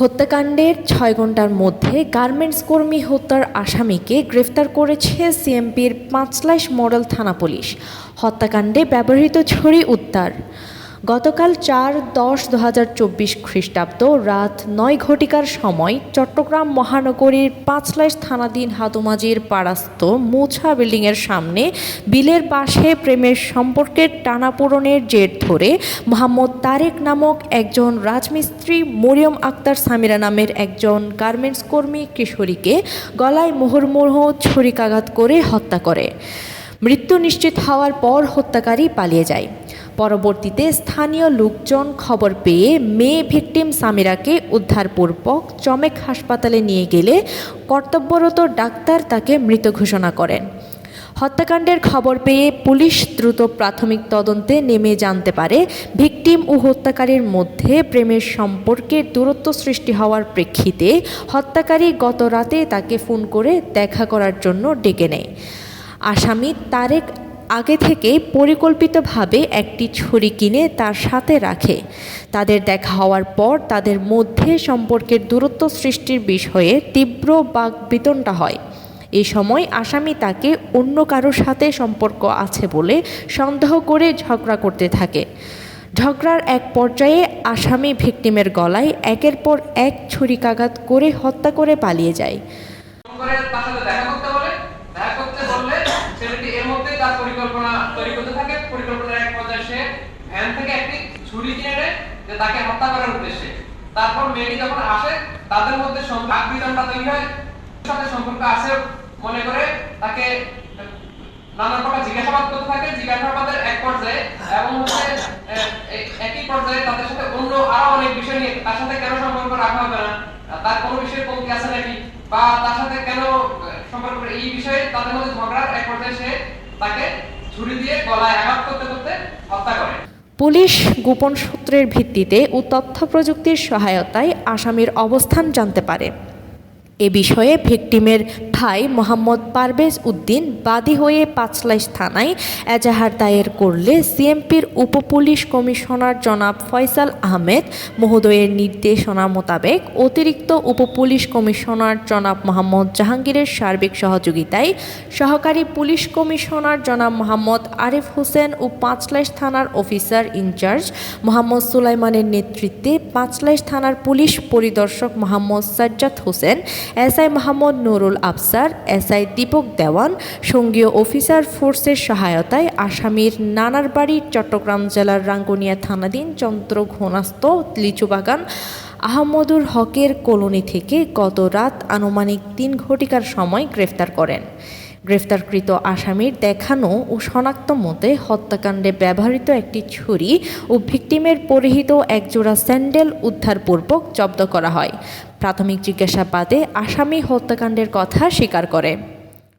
হত্যাকাণ্ডের ছয় ঘণ্টার মধ্যে গার্মেন্টস কর্মী হত্যার আসামিকে গ্রেফতার করেছে সিএমপির পাঁচলাইশ মডেল থানা পুলিশ। হত্যাকাণ্ডে ব্যবহৃত ছড়ি উদ্ধার। গতকাল চার দশ দু হাজার চব্বিশ খ্রিস্টাব্দ রাত নয় ঘটিকার সময় চট্টগ্রাম মহানগরীর পাঁচলাইশ থানাধীন হাতুমাজির পাড়াস্থ মোছা বিল্ডিংয়ের সামনে বিলের পাশে প্রেমের সম্পর্কের টানাপোড়নের জের ধরে মোহাম্মদ তারেক নামক একজন রাজমিস্ত্রি মরিয়ম আক্তার সামিরা নামের একজন গার্মেন্টস কর্মী কিশোরীকে গলায় মুহুর্মুহ, ছুরিকাঘাত করে হত্যা করে। মৃত্যু নিশ্চিত হওয়ার পর হত্যাকারী পালিয়ে যায়। পরবর্তীতে স্থানীয় লোকজন খবর পেয়ে মেয়ে ভিকটিম সামিরাকে উদ্ধারপূর্বক চমেক হাসপাতালে নিয়ে গেলে কর্তব্যরত ডাক্তার তাকে মৃত ঘোষণা করেন। হত্যাকাণ্ডের খবর পেয়ে পুলিশ দ্রুত প্রাথমিক তদন্তে নেমে জানতে পারে, ভিকটিম ও হত্যাকারীর মধ্যে প্রেমের সম্পর্কের দূরত্ব সৃষ্টি হওয়ার প্রেক্ষিতে হত্যাকারী গত রাতে তাকে ফোন করে দেখা করার জন্য ডেকে নেয়। আসামি তারেক আগে থেকে পরিকল্পিতভাবে একটি ছুরি কিনে তার সাথে রাখে। তাদের দেখা হওয়ার পর তাদের মধ্যে সম্পর্কের দূরত্ব সৃষ্টির বিষয়ে তীব্র বাক বাকবিতণ্ডা হয়। এই সময় আসামি তাকে অন্য কারোর সাথে সম্পর্ক আছে বলে সন্দেহ করে ঝগড়া করতে থাকে। ঝগড়ার এক পর্যায়ে আসামি ভিকটিমের গলায় একের পর এক ছুরিকাঘাত করে হত্যা করে পালিয়ে যায় ফোন করে তার সাথে দেখা করতে বলে দেখা করতে বললে ছেলেটি এর মধ্যে তার পরিকল্পনা তৈরি করতে থাকে, পরিকল্পনার এক পর্যায়ে সে ভ্যান থেকে একটি ছুরি কিনে নেয়, যে তাকে হত্যা করার উদ্দেশ্যে। তারপর মেয়েটি যখন আসে, তাদের মধ্যে বিতণ্ডা তৈরি হয়। সাথে সম্পর্ক আছে মনে করে তাকে নানা প্রকার জিজ্ঞাসাবাদ করতে থাকে। জিজ্ঞাসাবাদের এক পর্যায়ে এবং হচ্ছে একই পর্যায়ে তাদের সাথে অন্য আরও অনেক বিষয় নিয়ে, তার সাথে কেন সম্পর্ক রাখা হবে না, তার কোনো বিষয়ে কমতি আছে নাকি, বা তার সাথে কেন সম্পর্ক এই বিষয়ে তাদের মধ্যে ঝগড়ার এক পর্যায়ে সে তাকে ছুরি দিয়ে গলায় আঘাত করতে করতে হত্যা করে। পুলিশ গোপন সূত্রের ভিত্তিতে ও তথ্য প্রযুক্তির সহায়তায় আসামির অবস্থান জানতে পারে। এ বিষয়ে ভিকটিমের ভাই মোহাম্মদ পারভেজ উদ্দিন বাদী হয়ে পাঁচলাইশ থানায় এজাহার দায়ের করলে সিএমপির উপপুলিশ কমিশনার জনাব ফয়সাল আহমেদ মহোদয়ের নির্দেশনা মোতাবেক অতিরিক্ত উপপুলিশ কমিশনার জনাব মোহাম্মদ জাহাঙ্গীরের সার্বিক সহযোগিতায় সহকারী পুলিশ কমিশনার জনাব মোহাম্মদ আরিফ হোসেন ও পাঁচলাইশ থানার অফিসার ইনচার্জ মোহাম্মদ সুলাইমানের নেতৃত্বে পাঁচলাইশ থানার পুলিশ পরিদর্শক Mohammad Sajjad Hossain SI Mohammad Nurul Afsar S I Dipak Dewan সঙ্গীয় officer ফোর্সের সহায়তায় আসামির নানার বাড়ি, চট্টগ্রাম জেলার রাঙ্গুনিয়া থানাধীন চন্দ্র ঘনাস্ত লিচুবাগান আহমদুর হকের কলোনি থেকে গত রাত আনুমানিক তিন ঘটিকার সময় গ্রেফতার করেন। গ্রেফতারকৃত আসামির দেখানো ও শনাক্ত মতে হত্যাকাণ্ডে ব্যবহৃত একটি ছুরি ও ভিকটিমের পরিহিত একজোড়া স্যান্ডেল উদ্ধারপূর্বক জব্দ করা হয়। প্রাথমিক জিজ্ঞাসাবাদে আসামি হত্যাকাণ্ডের কথা স্বীকার করে।